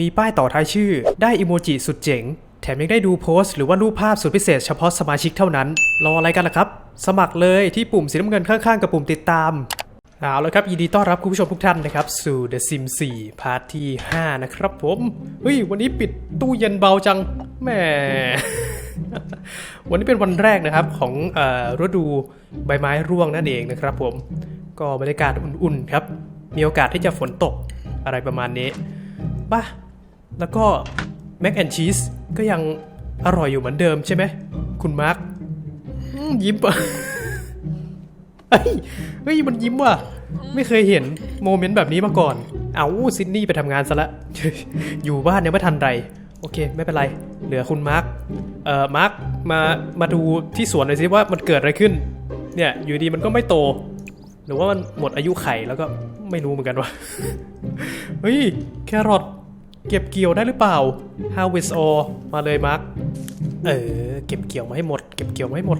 มีป้ายต่อท้ายชื่อ ได้อิโมจิสุดเจ๋ง แถมยังได้ดูโพสต์หรือว่ารูปภาพสุดพิเศษเฉพาะสมาชิกเท่านั้น รออะไรกันล่ะครับ สมัครเลยที่ปุ่มสีน้ำเงินข้างๆ กับปุ่มติดตามเอาละครับ ยินดีต้อนรับคุณผู้ชมทุกท่านนะครับ สู่ The Sim 4 พาร์ทที่ 5 นะครับผม เฮ้ย วันนี้ปิดตู้เย็นเบาจังแหม่วันนี้เป็นวันแรกนะครับของอฤดูใบไม้ร่วงนั่นเองนะครับผม ก็บรรยากาศอุ่นๆครับ มีโอกาสที่จะฝนตกอะไรประมาณนี้ป่ะ แล้วก็แม็กแอนชีสก็ยังอร่อยอยู่เหมือนเดิมใช่ไหม คุณมาร์คยิ้มปะเฮ้ยเฮ้ย มันยิ้มว่ะ ไม่เคยเห็นโมเมนต์แบบนี้มาก่อน เอาซิดนีย์ไปทำงานซะละ อยู่บ้านยังไม่ทันไร โอเค ไม่เป็นไร เหลือคุณมาร์ค เอ่อ มาร์ค มา มาดูที่สวนหน่อยสิว่ามันเกิดอะไรขึ้น เนี่ย อยู่ดีมันก็ไม่โต หรือว่ามันหมดอายุไข่แล้วก็ไม่รู้เหมือนกันว่าเฮ้ย แครอท เก็บเกี่ยวได้หรือเปล่า Harvest all มาเลยมาร์คเออ เก็บเกี่ยวมาให้หมด เก็บเกี่ยวมาให้หมด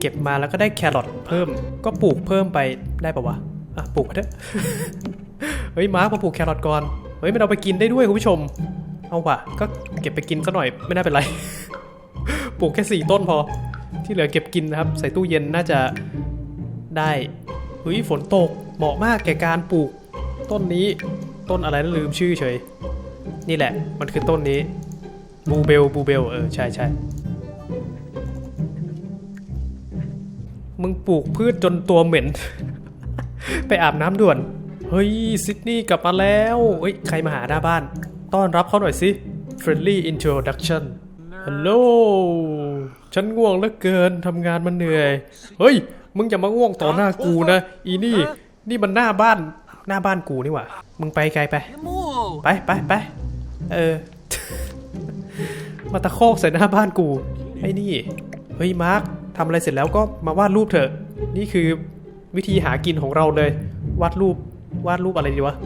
เก็บมาแล้วก็ได้แครอทเพิ่ม ก็ปลูกเพิ่มไปได้ปะวะ อะ ปลูกมาเถอะ เฮ้ย มาร์คมาปลูกแครอทก่อน เฮ้ย มันเอาไปกินได้ด้วยคุณผู้ชม เอาว่ะ ก็เก็บไปกินซะหน่อย ไม่น่าเป็นไร ปลูกแค่สี่ต้นพอ ที่เหลือเก็บกินนะครับ ใส่ตู้เย็นน่าจะได้ เฮ้ย ฝนตก เหมาะมากแก่การปลูก ต้นนี้ ต้นอะไรนะลืมชื่อเฉย นี่แหละ มันคือต้นนี้บูเบลบูเบลเออ ใช่ใช่มึงปลูกพืชจนตัวเหม็น ไปอาบน้ำด่วน เฮ้ย ซิดนีย์กลับมาแล้วเฮ้ย ใครมาหาหน้าบ้าน ต้อนรับเขาหน่อยสิ Friendly Introduction ฮัลโหลฉันง่วงเหลือเกินทำงานมันเหนื่อย เฮ้ย มึงอย่ามาง่วงต่อหน้ากูนะ อีนี่ นี่มันหน้าบ้าน หน้าบ้านกูนี่หว่า มึงไปไกลไป ไปไปไปเออ มาตะคอกใส่หน้าบ้านกู ไอ้นี่ เฮ้ย มาร์คทำอะไรเสร็จแล้วก็มาวาดรูปเถอะ นี่คือวิธีหากินของเราเลย วาดรูป วาดรูปอะไรดีวะ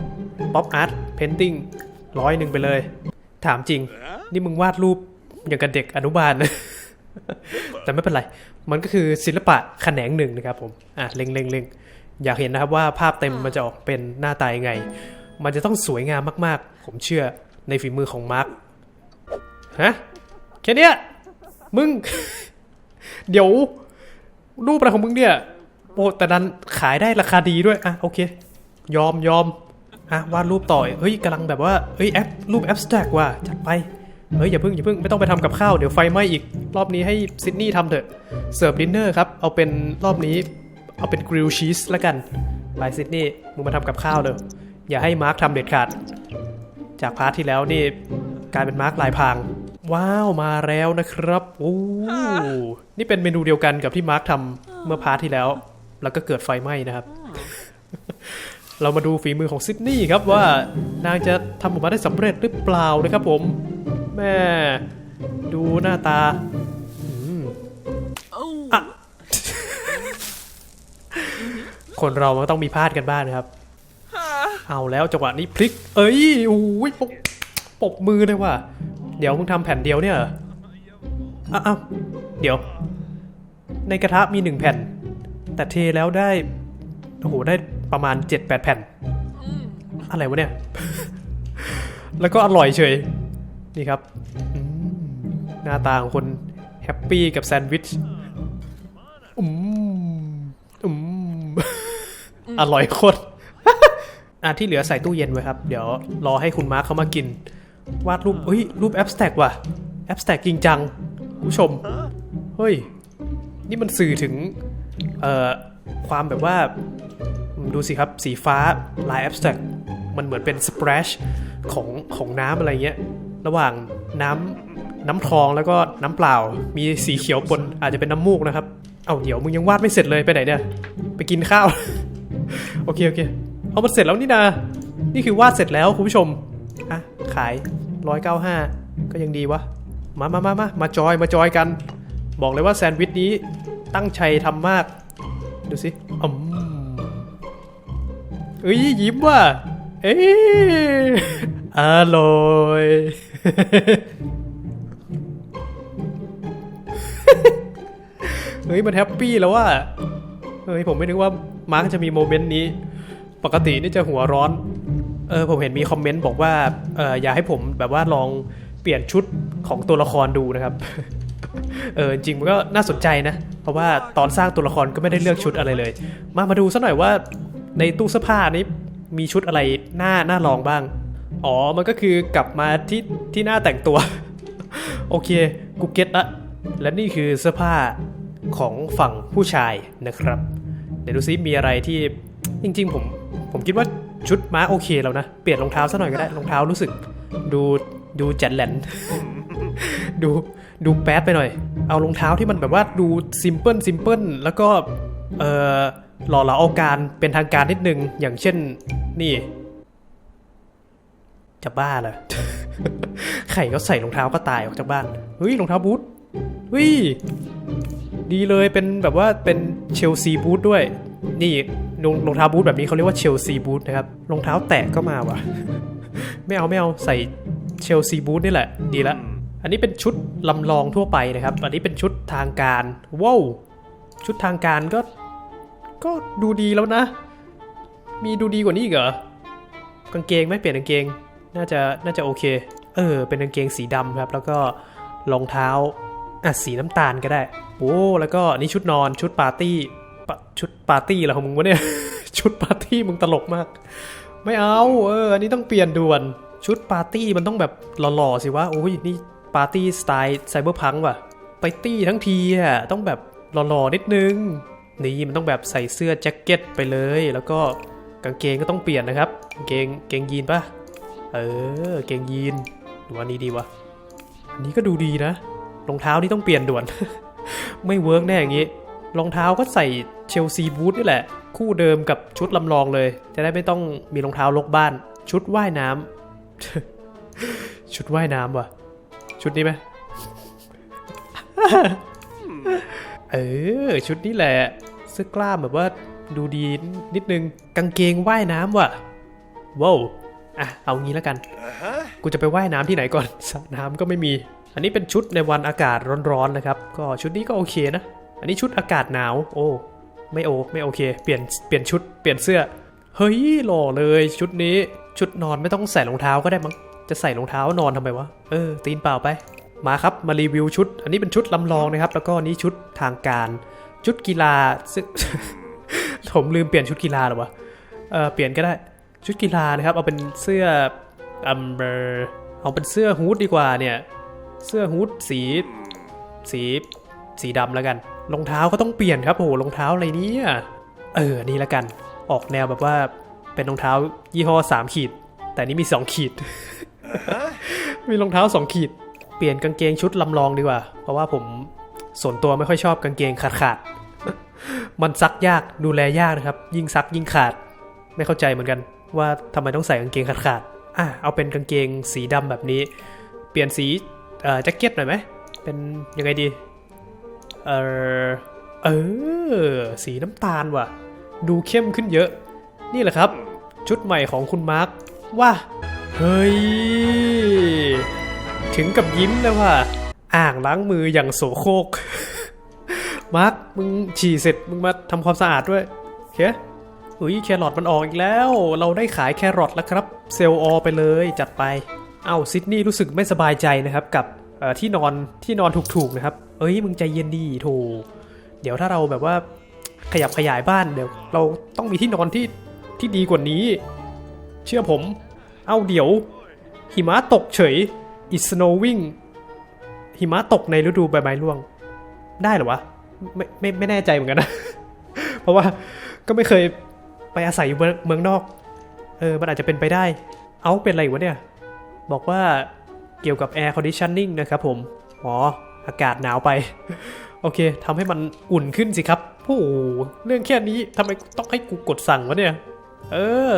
ป๊อปอาร์ต เพนติ้ง ร้อยหนึ่งไปเลย ถามจริง นี่มึงวาดรูปอย่างกับเด็กอนุบาลแต่ไม่เป็นไร มันก็คือศิลปะแขนงหนึ่งนะครับผม อะ เล็งเล็งเล็งอยากเห็นนะครับว่าภาพเต็มมันจะออกเป็นหน้าตายังไง มันจะต้องสวยงามมากๆ ผมเชื่อในฝีมือของมาร์คฮะแค่เนี้ยมึง เดี๋ยว รูปอะไรของมึงเนี่ยโอ้แต่นั้นขายได้ราคาดีด้วย อะ โอเค ยอมยอมอะวาดรูปต่อยเฮ้ยกำลังแบบว่าเฮ้ยแอปรูปแอปสแต็กว่ะจัดไปเฮ้ยอย่าเพิ่งอย่าเพิ่งไม่ต้องไปทำกับข้าว เดี๋ยวไฟไหม้อีก รอบนี้ให้ซิดนีย์ทำเถอะเสิร์ฟดินเนอร์ครับ เอาเป็นรอบนี้ เอาเป็นกริลชีสล้วกันไปซิดนีย์มึงมาทำกับข้าวเลย อย่าให้มาร์คทำเด็ดขาด จากพาร์ทที่แล้วนี่กลายเป็นมาร์คลายพราง ว้าวมาแล้วนะครับโอ้นี่เป็นเมนูเดียวกันกับที่มาร์คทำเมื่อพาร์ทที่แล้ว แล้วก็เกิดไฟไหม้นะครับ เรามาดูฝีมือของซิดนีย์ครับว่านางจะทำออกมาได้สำเร็จหรือเปล่านะครับผมแม่ดูหน้าตาอะคนเรามันต้องมีพลาดกันบ้างนะครับ เอาแล้วจังหวะนี้พลิก เอ้ยโอ้ยปกปกมือเลยว่ะ เดี๋ยวมึงทำแผ่นเดียวเนี่ยเหรออ้าวอ้าวเดี๋ยว ในกระทะมีหนึ่งแผ่น แต่เทแล้วได้ โอ้โห ได้ประมาณ 7-8 แผ่น อะไรวะเนี่ย แล้วก็อร่อยเฉย นี่ครับอืมหน้าตาของคนแฮปปี้กับแซนด์วิชอืมอืมอร่อยโคตร อะที่เหลือใส่ตู้เย็นไว้ครับ เดี๋ยวรอให้คุณมาร์คเขามากิน วาดรูปเฮ้ย รูปแอปสแต็กว่ะแอปสแต็กจริงจังผู้ชม เฮ้ย นี่มันสื่อถึง เอ่อ ความแบบว่า ดูสิครับ สีฟ้าลายแอปสแต็กมันเหมือนเป็นสเปรชของของน้ำอะไรเงี้ย ระหว่างน้ำน้ำทองแล้วก็น้ำเปล่า มีสีเขียวปนอาจจะเป็นน้ำมูกนะครับ เอาเดี๋ยวมึงยังวาดไม่เสร็จเลยไปไหนเนี่ย ไปกินข้าว โอเค โอเค เอามันเสร็จแล้วนี่นานี่คือวาดเสร็จแล้วคุณผู้ชมอะขาย 195 ก็ยังดีวะ มามามามามาจอยมาจอยกัน บอกเลยว่าแซนด์วิชนี้ตั้งใจทำมาก ดูสิอืมเอ้ยยิ้มว่ะ เอ้ยอร่อยเฮ้ยมันแฮปปี้แล้วว่าเฮ้ยผมไม่นึกว่ามาร์คจะมีโมเมนต์นี้ ปกตินี่จะหัวร้อน เออผมเห็นมีคอมเมนต์บอกว่าเอออยากให้ผมแบบว่าลองเปลี่ยนชุดของตัวละครดูนะครับ เออจริงมันก็น่าสนใจนะ เพราะว่าตอนสร้างตัวละครก็ไม่ได้เลือกชุดอะไรเลย มามาดูซะหน่อยว่าในตู้เสื้อผ้านี้มีชุดอะไรน่าน่าลองบ้าง อ๋อ มันก็คือกลับมาที่ที่หน้าแต่งตัว โอเค กูเก็ตละ และนี่คือเสื้อผ้าของฝั่งผู้ชายนะครับ เดี๋ยวดูซิมีอะไรที่จริง ๆ ผม ผมคิดว่าชุดม้าโอเคแล้วนะ เปลี่ยนรองเท้าซะหน่อยก็ได้รองเท้ารู้สึก ดูดูแจนแหลนดูดูแป๊ดไปหน่อย เอารองเท้าที่มันแบบว่าดูซิมเพิลซิมเพิลแล้วก็เออหล่อเหลาเอาการเป็นทางการนิดนึง อย่างเช่นนี่ จะบ้าเหรอใครก็ใส่รองเท้าก็ตายออกจากบ้านเฮ้ยรองเท้าบูทเฮ้ยดีเลยเป็นแบบว่าเป็นเชลซีบูทด้วย นี่รองรองเท้าบูทแบบนี้เขาเรียกว่าเชลซีบูทนะครับรองเท้าแตะก็มาว่ะ ไม่เอาไม่เอาใส่เชลซีบูทนี่แหละ ดีละ อันนี้เป็นชุดลำลองทั่วไปนะครับ อันนี้เป็นชุดทางการว้าวชุดทางการก็ ก็ดูดีแล้วนะ มีดูดีกว่านี้อีกเหรอกางเกงไหม่เปลี่ยนกางเกง น่าจะน่าจะโอเค เออ เป็นกางเกงสีดำครับ แล้วก็รองเท้าอะสีน้ำตาลก็ได้โอ้แล้วก็นี่ชุดนอนชุดปาร์ตี้ปะ ชุดปาร์ตี้เหรอของมึงวะเนี่ย ชุดปาร์ตี้มึงตลกมาก ไม่เอาเอออันนี้ต้องเปลี่ยนด่วน ชุดปาร์ตี้มันต้องแบบหล่อๆสิวะโอ้ยนี่ปาร์ตี้สไตล์ไซเบอร์พังว่ะ ไปตี้ทั้งทีอะต้องแบบหล่อๆนิดนึง นี่มันต้องแบบใส่เสื้อแจ็คเก็ตไปเลย แล้วก็กางเกงก็ต้องเปลี่ยนนะครับกางเกงเกงยีนปะเออเกงยีนหรือว่านี้ดีวะอันนี้ก็ดูดีนะรองเท้านี่ต้องเปลี่ยนด่วน ไม่เวิร์กแน่อย่างนี้ รองเท้าก็ใส่เชลซีบูทนี่แหละ คู่เดิมกับชุดลำลองเลย จะได้ไม่ต้องมีรองเท้าลกบ้าน ชุดว่ายน้ำ ชุดว่ายน้ำว่ะ ชุดนี้ไหมเออ ชุดนี้แหละเสื้อกล้ามแบบว่าดูดีนิดนึง กางเกงว่ายน้ำว่ะว้าวอะ เอางี้แล้วกัน กูจะไปว่ายน้ำที่ไหนก่อนสระน้ำก็ไม่มี อันนี้เป็นชุดในวันอากาศร้อนๆนะครับ ก็ชุดนี้ก็โอเคนะ อันนี้ชุดอากาศหนาว โอ้ ไม่โอ ไม่โอเค เปลี่ยน เปลี่ยนชุด เปลี่ยนเสื้อ เฮ้ย หล่อเลยชุดนี้ ชุดนอนไม่ต้องใส่รองเท้าก็ได้มั้ง จะใส่รองเท้านอนทำไมวะ เออ ตีนเปล่าไป มาครับ มารีวิวชุด อันนี้เป็นชุดลำลองนะครับ แล้วก็นนี้ชุดทางการ ชุดกีฬาซึ่งผมลืมเปลี่ยนชุดกีฬาหรอวะ เออเปลี่ยนก็ได้ ชุดกีฬานะครับ เอาเป็นเสื้ออัมเบอร์เอาเป็นเสื้อฮูดดีกว่าเนี่ย เสื้อฮูดสี สี สีดำแล้วกัน รองเท้าก็ต้องเปลี่ยนครับโอ้โหรองเท้าอะไรเนี่ยเออนี่ล้วกัน ออกแนวแบบว่าเป็นรองเท้ายี่ห้อสามขีด แต่นี่มีสองขีด มีรองเท้าสองขีด เปลี่ยนกางเกงชุดลำลองดีกว่า เพราะว่าผมส่วนตัวไม่ค่อยชอบกางเกงขาดขาดมันซักยากดูแลยากนะครับ ยิ่งซักยิ่งขาด ไม่เข้าใจเหมือนกัน ว่าทำไมต้องใส่กางเกงขาดขาดอะเอาเป็นกางเกงสีดำแบบนี้ เปลี่ยนสีแจ็คเก็ตหน่อยไหมเป็นยังไงดี เออเออ สีน้ำตาลว่ะ ดูเข้มขึ้นเยอะ นี่แหละครับ ชุดใหม่ของคุณมาร์คว่า เฮ้ย ถึงกับยิ้มเลยว่า อ่างล้างมืออย่างโสโครกมาร์คมึงฉี่เสร็จมึงมาทำความสะอาดด้วยโอเคอุ้ยแครอทมันออกอีกแล้ว เราได้ขายแครอทแล้วครับ เซลล์ออไปเลยจัดไป เอ้าซิดนีย์รู้สึกไม่สบายใจนะครับกับที่นอนที่นอนถูกๆนะครับ เอ้ยมึงใจเย็นดีโถเดี๋ยวถ้าเราแบบว่าขยับขยายบ้านเดี๋ยวเราต้องมีที่นอนที่ที่ดีกว่านี้ เชื่อผม เอ้าเดี๋ยว หิมะตกเฉย it's snowing หิมะตกในฤดูใบไม้ร่วง ได้หรอวะไม่ไม่ไม่แน่ใจเหมือนกันนะ เพราะว่าก็ไม่เคยไปอาศัยอยู่เมืองเมืองนอก เออ มันอาจจะเป็นไปได้ เอาเป็นอะไรวะเนี่ย บอกว่าเกี่ยวกับ air conditioning นะครับผม อ๋อ อากาศหนาวไป โอเคทำให้มันอุ่นขึ้นสิครับโอ้เรื่องแค่นี้ทำไมต้องให้กูกดสั่งวะเนี่ย เออ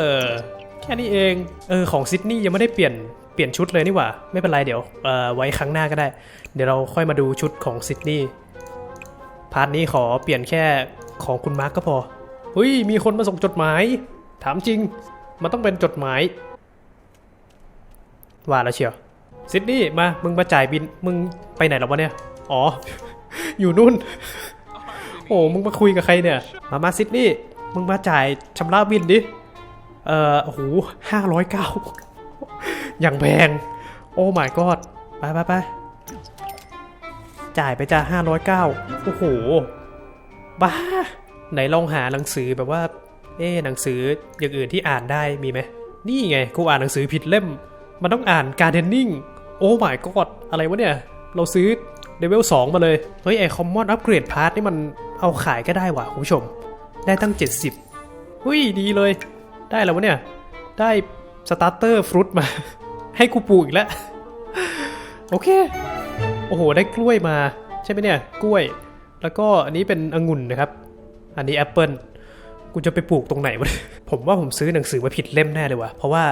แค่นี้เอง เออ ของซิดนีย์ยังไม่ได้เปลี่ยนเปลี่ยนชุดเลยนี่หว่า ไม่เป็นไรเดี๋ยวออไว้ครั้งหน้าก็ได้ เดี๋ยวเราค่อยมาดูชุดของซิดนีย์พาร์ทนี้ขอเปลี่ยนแค่ของคุณมาร์กก็พอเฮ้ยมีคนมาส่งจดหมาย ถามจริง มันต้องเป็นจดหมาย ว่าแล้วเชียว ซิดนีย์มา มึงมาจ่ายบิน มึงไปไหนแล้ววะเนี่ย อ๋อ อยู่นู่น โอ้มึงมาคุยกับใครเนี่ย มามาซิดนีย์มึงมาจ่ายชำระบินดิ เอ่อโอ้โหห้าร้อยเก้าอย่างแพง โอ้ my god ไปไปไปจ่ายไปจ้าห้าร้อยเก้าโอ้โห บ้า ไหนลองหาหนังสือแบบว่า เอ๊ะหนังสืออย่างอื่นที่อ่านได้มีไหม นี่ไง กูอ่านหนังสือผิดเล่ม มันต้องอ่านการเดนนิ่ง โอ้ my god อะไรวะเนี่ย เราซื้อเลเวล2มาเลย เฮ้ย ไอคอมมอนอัปเกรดพาร์ทนี่มันเอาขายก็ได้ว่ะคุณผู้ชม ได้ตั้ง 70เฮ้ย ดีเลย ได้แล้ววะเนี่ย ได้สตาร์เตอร์ฟรุตมา ให้กูปลูกอีกแล้ว โอเค โอ้โห ได้กล้วยมา ใช่ไหมเนี่ย กล้วย แล้วก็อันนี้เป็นองุ่นนะครับ อันนี้แอปเปิลกูจะไปปลูกตรงไหนวะ ผมว่าผมซื้อหนังสือมาผิดเล่มแน่เลยวะเพราะว่า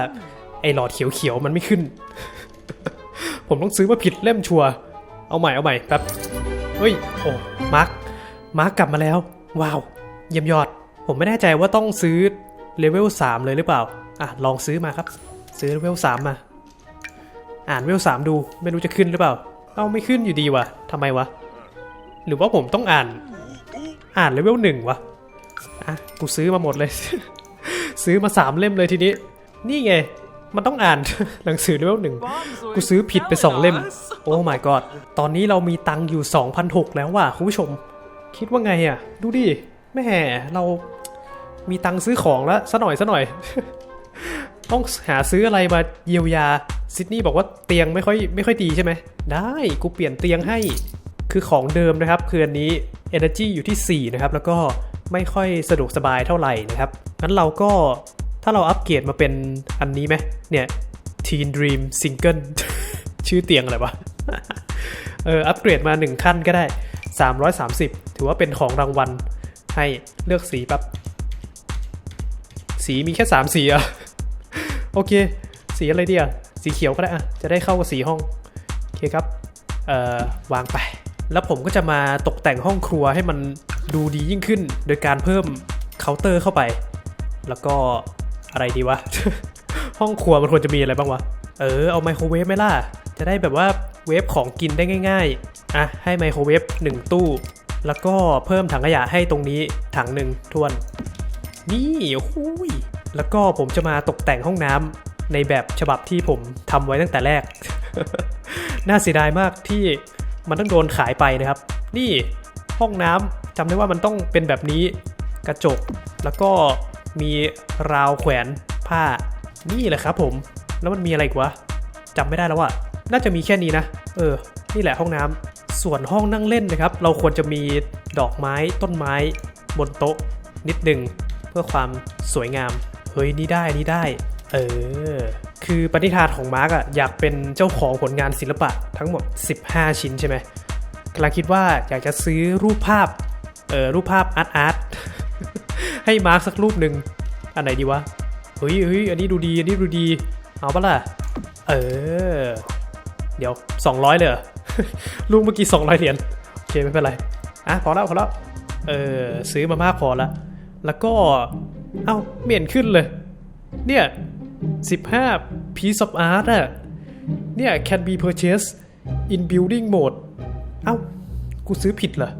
ไอหลอดเขียวๆมันไม่ขึ้น ผมต้องซื้อมาผิดเล่มชัวร์เอาใหม่เอาใหม่แป๊บเฮ้ยโอ้มาร์คมาร์คกลับมาแล้ว ว้าว เยี่ยมยอด ผมไม่แน่ใจว่าต้องซื้อเลเวล3เลยหรือเปล่า อะ ลองซื้อมาครับ ซื้อเลเวล3มา อ่านเลเวล3ดูไม่รู้จะขึ้นหรือเปล่า เอ้าไม่ขึ้นอยู่ดีวะทำไมวะ หรือว่าผมต้องอ่าน อ่านเลเวลหนึ่งวะ อะ กูซื้อมาหมดเลย ซื้อมาสามเล่มเลยทีนี้ นี่ไง มันต้องอ่านหนังสือเลเวลหนึ่งกูซื้อผิดไปสองเล่ม โอ้ my god ตอนนี้เรามีตังค์อยู่ 2,006แล้วว่ะคุณผู้ชม คิดว่าไงอะ ดูดิแม่เรามีตังค์ซื้อของแล้วซะหน่อยซะหน่อย ต้องหาซื้ออะไรมาเยียวยาซิดนีย์บอกว่าเตียงไม่ค่อยไม่ค่อยดีใช่ไหม ได้กูเปลี่ยนเตียงให้คือของเดิมนะครับ คืออันนี้ Energy อยู่ที่ 4 นะครับ แล้วก็ไม่ค่อยสะดวกสบายเท่าไหร่นะครับ งั้นเราก็ ถ้าเราอัปเกรดมาเป็นอันนี้ไหมเนี่ย Teen Dream Single ชื่อเตียงอะไรวะ เออ อัปเกรดมา1ขั้นก็ได้ 330 ถือว่าเป็นของรางวัล ให้เลือกสีแป๊บ สีมีแค่ 3 สีอะโอเค สีอะไรดีอะสีเขียวก็ได้อะจะได้เข้ากับสีห้อง โอเคครับ เอ่อ วางไป แล้วผมก็จะมาตกแต่งห้องครัวให้มันดูดียิ่งขึ้น โดยการเพิ่มเคาน์เตอร์เข้าไป แล้วก็ อะไรดีวะ ห้องครัวมันควรจะมีอะไรบ้างวะ เออ เอาไมโครเวฟไหมล่ะ จะได้แบบว่าเวฟของกินได้ง่ายๆ อะ ให้ไมโครเวฟหนึ่งตู้ แล้วก็เพิ่มถังขยะให้ตรงนี้ถังหนึ่งทวน นี่โอ้โหยแล้วก็ผมจะมาตกแต่งห้องน้ำในแบบฉบับที่ผมทำไว้ตั้งแต่แรก น่าเสียดายมากที่มันต้องโดนขายไปนะครับ นี่ห้องน้ำจำได้ว่ามันต้องเป็นแบบนี้กระจกแล้วก็ มีราวแขวนผ้านี่แหละครับผม แล้วมันมีอะไรอีกวะจำไม่ได้แล้วอะน่าจะมีแค่นี้นะ เออ นี่แหละห้องน้ำส่วนห้องนั่งเล่นนะครับ เราควรจะมีดอกไม้ต้นไม้บนโต๊ะ นิดหนึ่งเพื่อความสวยงาม เฮ้ยนี่ได้นี่ได้ เออ คือปณิธานของมาร์กอะอยากเป็นเจ้าของผลงานศิลปะทั้งหมด 15 ชิ้นใช่ไหมกำลังคิดว่าอยากจะซื้อรูปภาพ เออรูปภาพอาร์ตอาร์ต ให้มาร์กสักรูปหนึ่งอันไหนดีวะเฮ้ยเฮ้ยอันนี้ดูดีอันนี้ดูดีเอาปะล่ะเออเดี๋ยว 200 เลยเหรอรูปเมื่อกี้ 200 เหรียญโอเคไม่เป็นไรอะพอแล้วพอแล้วเออซื้อมามากพอละแล้วก็เอ้าไม่เห็นขึ้นเลย เนี่ย15 piece of art อะเนี่ย can be purchased in building mode เอ้า กูซื้อผิดเหรอ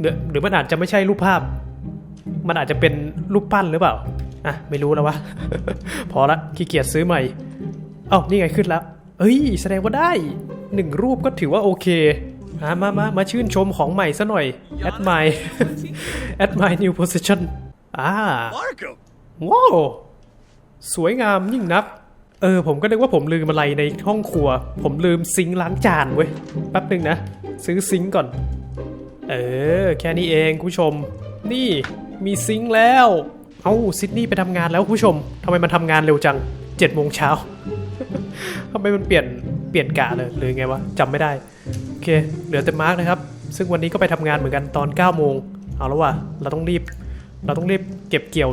หรือหรือมันอาจจะไม่ใช่รูปภาพ มันอาจจะเป็นรูปปั้นหรือเปล่า อะ ไม่รู้แล้ววะ พอละขี้เกียจซื้อใหม่ เอ้า นี่ไงขึ้นแล้ว เอ้ย แสดงว่าได้หนึ่งรูปก็ถือว่าโอเคอะมามามาชื่นชมของใหม่ซะหน่อย at my at my new position อ่า Marco! ว้าว สวยงามยิ่งนัก เออ ผมก็นึกว่าผมลืมอะไรในห้องครัว ผมลืมซิงค์ล้างจานเว้ย แป๊บหนึ่งนะ ซื้อซิงค์ก่อน เออ แค่นี้เองคุณผู้ชม นี่ มีซิงค์แล้ว เอ้าซิดนีย์ไปทำงานแล้วผู้ชมทำไมมันทำงานเร็วจัง7จ็ดโมงเช้าทำไมมันเปลี่ยนเปลี่ยนกะเลยหรือไงวะจำไม่ได้ โอเค เหลือแต่มาร์กนะครับ ซึ่งวันนี้ก็ไปทำงานเหมือนกันตอน9ก้าโมงเอาแล้วว่ะเราต้องรีบ เราต้องรีบเก็บเกี่ยว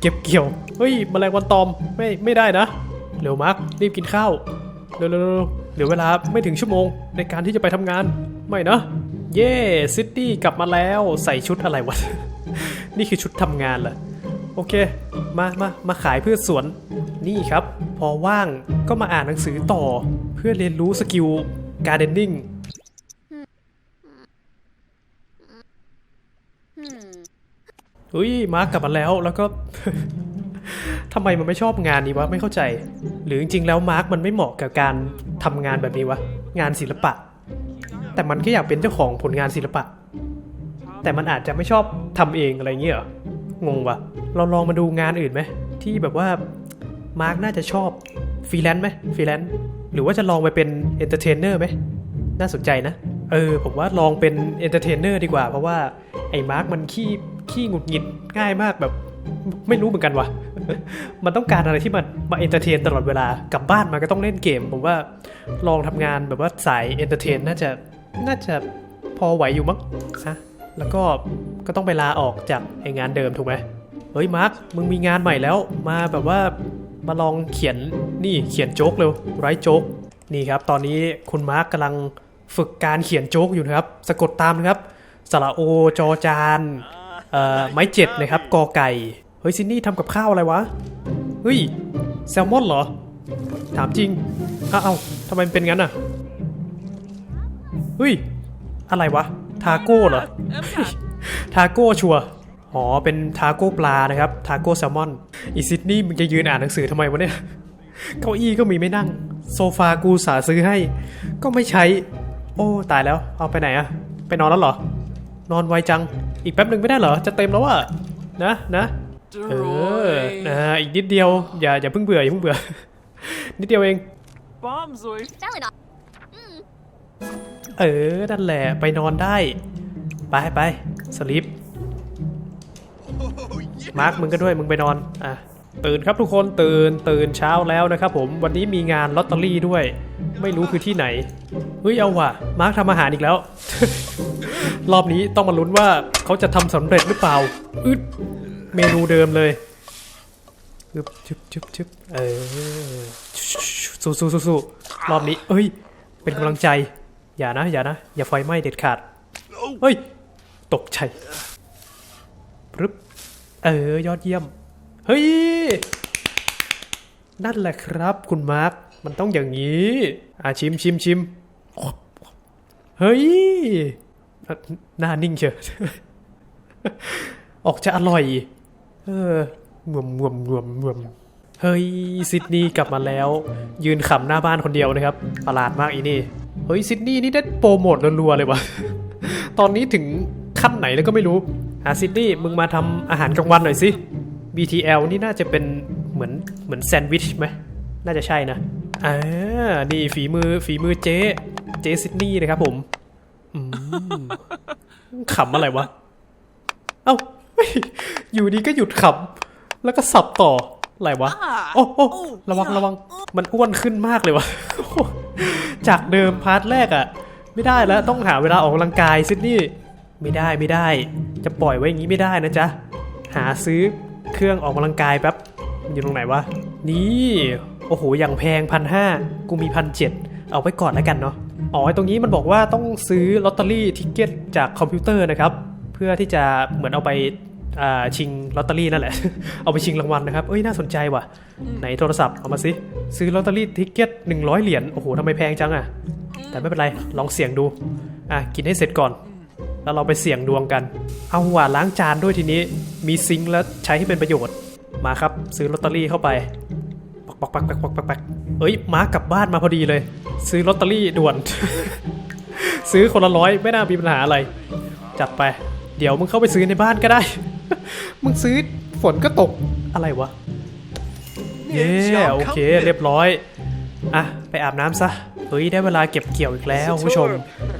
เก็บเกี่ยว เฮ้ยแมลงวันตอมไม่ไม่ได้นะ เร็วมาร์กรีบกินข้าวเร็วเร็วเร็วเหลือเวลาไม่ถึงชั่วโมงในการที่จะไปทำงาน ไม่นะ เย้ซิตี้กลับมาแล้วใส่ชุดอะไรวะ นี่คือชุดทำงานเหรอโอเค มามามาขายพืชสวน นี่ครับ พอว่างก็มาอ่านหนังสือต่อ เพื่อเรียนรู้สกิลการ์เดนนิ่งอุ้ย มาร์กกลับมาแล้วแล้วก็ทำไมมันไม่ชอบงานนี้วะ ไม่เข้าใจ หรือจริงๆแล้วมาร์คมันไม่เหมาะกับการทำงานแบบนี้วะ งานศิลปะ แต่มันก็อยากเป็นเจ้าของผลงานศิลปะ แต่มันอาจจะไม่ชอบทำเองอะไรเงี้ยหรองงวะเราลองมาดูงานอื่นไหมที่แบบว่ามาร์คน่าจะชอบฟรีแลนซ์ไหมฟรีแลนซ์หรือว่าจะลองไปเป็นเอนเตอร์เทนเนอร์ไหมน่าสนใจนะ เออ ผมว่าลองเป็นเอนเตอร์เทนเนอร์ดีกว่า เพราะว่าไอ้มาร์คมันขี้ขี้หงุดหงิดง่ายมากแบบไม่รู้เหมือนกันวะมันต้องการอะไรที่มันมาเอนเตอร์เทนตลอดเวลากลับบ้านมาก็ต้องเล่นเกม ผมว่าลองทำงานแบบว่าสายเอนเตอร์เทนน่าจะน่าจะพอไหวอยู่มั้งฮะ แล้วก็ก็ต้องไปลาออกจากไองานเดิมถูกไหมเฮ้ยมาร์คมึงมีงานใหม่แล้ว มาแบบว่ามาลองเขียนนี่เขียนโจ๊กเร็วไรโจ๊กนี่ครับ ตอนนี้คุณมาร์คกำลังฝึกการเขียนโจ๊กอยู่นะครับ สะกดตามนะครับสระโอจอจานเอ่อไม้เจ็ดนะครับกอไก่เฮ้ยซินนี่ทำกับข้าวอะไรวะเฮ้ยแซลมอนเหรอ ถามจริงอ้าวทำไมเป็นงั้นอะเฮ้ยอะไรวะ ทาโก้เหรอ ทาโก้ชัวร์อ๋อ เป็นทาโก้ปลานะครับ ทาโก้แซลมอน อีซิดนี่มึงจะยืนอ่านหนังสือทำไมวะเนี่ย เก้าอี้ก็มีไม่นั่ง โซฟากูสาซื้อให้ ก็ไม่ใช้ โอ้ ตายแล้ว เอาไปไหนอะ ไปนอนแล้วเหรอ นอนไวจัง อีกแป๊บหนึ่งไม่ได้เหรอ จะเต็มแล้วอะนะนะเออนะอีกนิดเดียว อย่าอย่าเพิ่งเบื่ออย่าเพิ่งเบื่อ นิดเดียวเอง Bombs, oi. เออ นั่นแหละ ไปนอนได้ ไปไปสลิป มาร์คมึงก็ด้วย มึงไปนอน อะ ตื่นครับทุกคน ตื่น ตื่นเช้าแล้วนะครับผม วันนี้มีงานลอตเตอรี่ด้วย ไม่รู้คือที่ไหน เฮ้ย เอาว่ะ มาร์คทำอาหารอีกแล้ว รอบนี้ต้องมาลุ้นว่าเขาจะทำสำเร็จหรือเปล่า อึดเมนูเดิมเลยจึบจึบจึบจึบเออสู้สู้สู้สู้รอบนี้ เอ้ย เป็นกำลังใจ อย่านะ อย่านะ อย่าไฟไหม้เด็ดขาด เฮ้ย ตกใจปึ๊บเออ ยอดเยี่ยม เฮ้ย นั่นแหละครับ คุณมาร์ค มันต้องอย่างนี้ อะชิมชิมชิมเฮ้ยอะหน้านิ่งเชียวออกจะอร่อย เอองวมงวมงวมงวมเฮ้ย ซิดนีย์กลับมาแล้ว ยืนขำหน้าบ้านคนเดียวนะครับ ประหลาดมากอีนี่ เฮ้ยซิดนีย์นี่ได้โปรโมทรัวๆเลยวะตอนนี้ถึงขั้นไหนแล้วก็ไม่รู้หาซิดนีย์มึงมาทำอาหารกลางวันหน่อยสิ BTL นี่น่าจะเป็นเหมือนเหมือนแซนด์วิชไหมน่าจะใช่นะอ่านี่ฝีมือฝีมือเจ๊เจ๊ซิดนีย์นะครับผมมขำอะไรวะ เอ้าเฮ้ยอยู่ดีก็หยุดขำแล้วก็สับต่อ อะไรวะ โอ้โอ้ระวังระวัง มันอ้วนขึ้นมากเลยวะ จากเดิมพาร์ทแรกอะไม่ได้แล้วต้องหาเวลาออกกำลังกายซิดนี่ ไม่ได้ไม่ได้ จะปล่อยไว้อย่างนี้ไม่ได้นะจ๊ะ หาซื้อเครื่องออกกำลังกายแป๊บ มันอยู่ตรงไหนวะ นี่ โอ้โห อย่างแพงพันห้ากูมีพันเจ็ดเอาไว้ก่อนแล้วกันเนาะ อ๋อไอ้ตรงนี้มันบอกว่าต้องซื้อลอตเตอรี่ทิกเก็ตจากคอมพิวเตอร์นะครับ เพื่อที่จะเหมือนเอาไปอ่า ชิงลอตเตอรี่นั่นแหละ เอาไปชิงรางวัลนะครับ เอ้ยน่าสนใจว่ะ ไหนโทรศัพท์เอามาสิซื้อลอตเตอรี่ทิกเก็ต100เหรียญ โอ้โหทำไมแพงจังอะแต่ไม่เป็นไร ลองเสี่ยงดู อะ กินให้เสร็จก่อน แล้วเราไปเสี่ยงดวงกัน เอาหว่าล้างจานด้วยทีนี้ มีซิงค์แล้วใช้ให้เป็นประโยชน์ มาครับ ซื้อลอตเตอรี่เข้าไปปักปักปักปักปักปักปักเอ้ยม้ากลับบ้านมาพอดีเลย ซื้อลอตเตอรี่ด่วน ซื้อคนละร้อยไม่น่ามีปัญหาอะไร จัดไป เดี๋ยวมึงเข้าไปซื้อในบ้านก็ได้ มึงซื้อฝนก็ตกอะไรวะ เย้โอเคเรียบร้อย อะ ไปอาบน้ำซะ เฮ้ย ได้เวลาเก็บเกี่ยวอีกแล้วคุณผู้ชม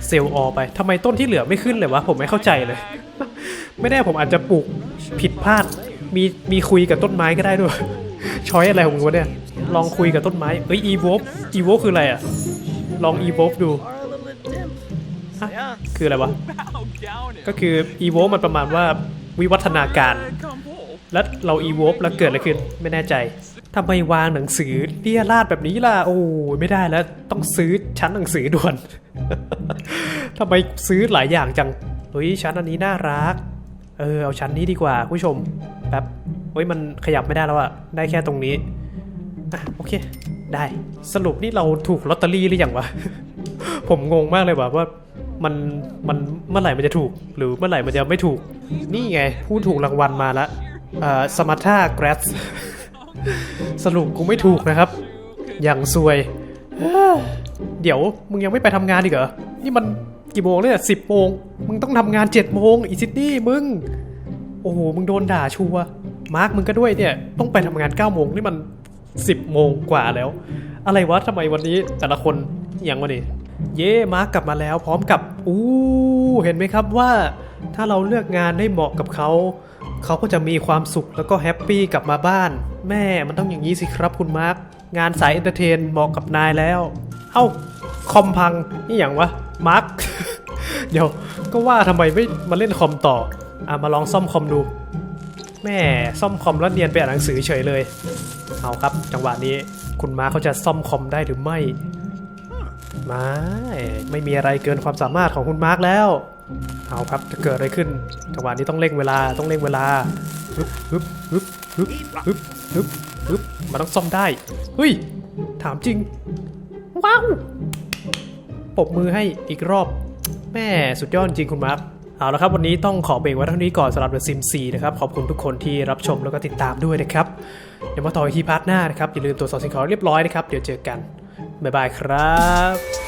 เซลล์ออไปทำไมต้นที่เหลือไม่ขึ้นเลยวะ ผมไม่เข้าใจเลย ไม่แน่ผมอาจจะปลูกผิดพลาด มีมีคุยกับต้นไม้ก็ได้ด้วย ช้อยอะไรของมึงวะเนี่ย ลองคุยกับต้นไม้ เอ้ย e v o l v e e v o l v e คืออะไรอะลอง e v o l v e ดู Yeah. คืออะไรวะ Bow down it. ก็คือ e v o l v e มันประมาณว่า วิวัฒนาการ แล้วเรา e v o l v e แล้วเกิดอะไรขึ้นไม่แน่ใจทำไมวางหนังสือเรียราดแบบนี้ล่ะ โอ้ไม่ได้แล้วต้องซื้อชั้นหนังสือด่วนทำไมซื้อหลายอย่างจังเฮ้ยชั้นอันนี้น่ารัก เออเอาชั้นนี้ดีกว่าผู้ชมแป๊บเฮ้ยมันขยับไม่ได้แล้วอะได้แค่ตรงนี้อะโอเค ได้สรุปนี่เราถูกลอตเตอรี่หรือยังวะ ผมงงมากเลยว่ะว่า มันมันเมื่อไหร่มันจะถูก หรือเมื่อไหร่มันจะไม่ถูก นี่ไงผู้ถูกรางวัลมาละสมาร์ทาแกรสสรุปกูไม่ถูกนะครับ อย่างซวย เดี๋ยวมึงยังไม่ไปทำงานอีกเหรอ นี่มันกี่โมงแล้วเนี่ยสิบโมง มึงต้องทำงานเจ็ดโมงอีซิดนี่มึง โอ้โห มึงโดนด่าชัว มาร์คมึงก็ด้วยเนี่ย ต้องไปทำงาน9ก้าโมงนี่มัน10โมงกว่าแล้ว อะไรวะทำไมวันนี้แต่ละคนอย่างวะนี่ เย่มาร์คกลับมาแล้ว พร้อมกับอู้เห็นไหมครับว่าถ้าเราเลือกงานได้เหมาะกับเขาเขาก็จะมีความสุขแล้วก็แฮปปี้กลับมาบ้าน แม่มันต้องอย่างนี้สิครับคุณมาร์คงานสายเอนเตอร์เทนเหมาะกับนายแล้ว เอ้าคอมพังนี่อย่างวะมาร์คเดี๋ยวก็ว่าทำไมไม่มาเล่นคอมต่ออะมาลองซ่อมคอมดูแม่ซ่อมคอมแล้วเนียนไปอ่านหนังสือเฉยเลย เอาครับ จังหวะนี้คุณม้าเขาจะซ่อมคอมได้หรือไม่ ไม่ไม่มีอะไรเกินความสามารถของคุณมาร์กแล้ว เอาครับจะเกิดอะไรขึ้นจังหวะนี้ต้องเร่งเวลาต้องเร่งเวลาฮึบฮึบฮึบฮึบฮึบฮึบฮึบมันต้องซ่อมได้เฮ้ยถามจริง ว้าวปบมือให้อีกรอบ แม่สุดยอดจริงคุณมาร์คเอาละครับ วันนี้ต้องขอเบรกไว้เท่านี้ก่อนสำหรับ The Sims 4นะครับ ขอบคุณทุกคนที่รับชมแล้วก็ติดตามด้วยนะครับ เดี๋ยวมาต่ออีกที่พาร์ทหน้านะครับ อย่าลืมตรวจสอบสิ่งของเรียบร้อยนะครับ เดี๋ยวเจอกัน บ๊ายบายครับ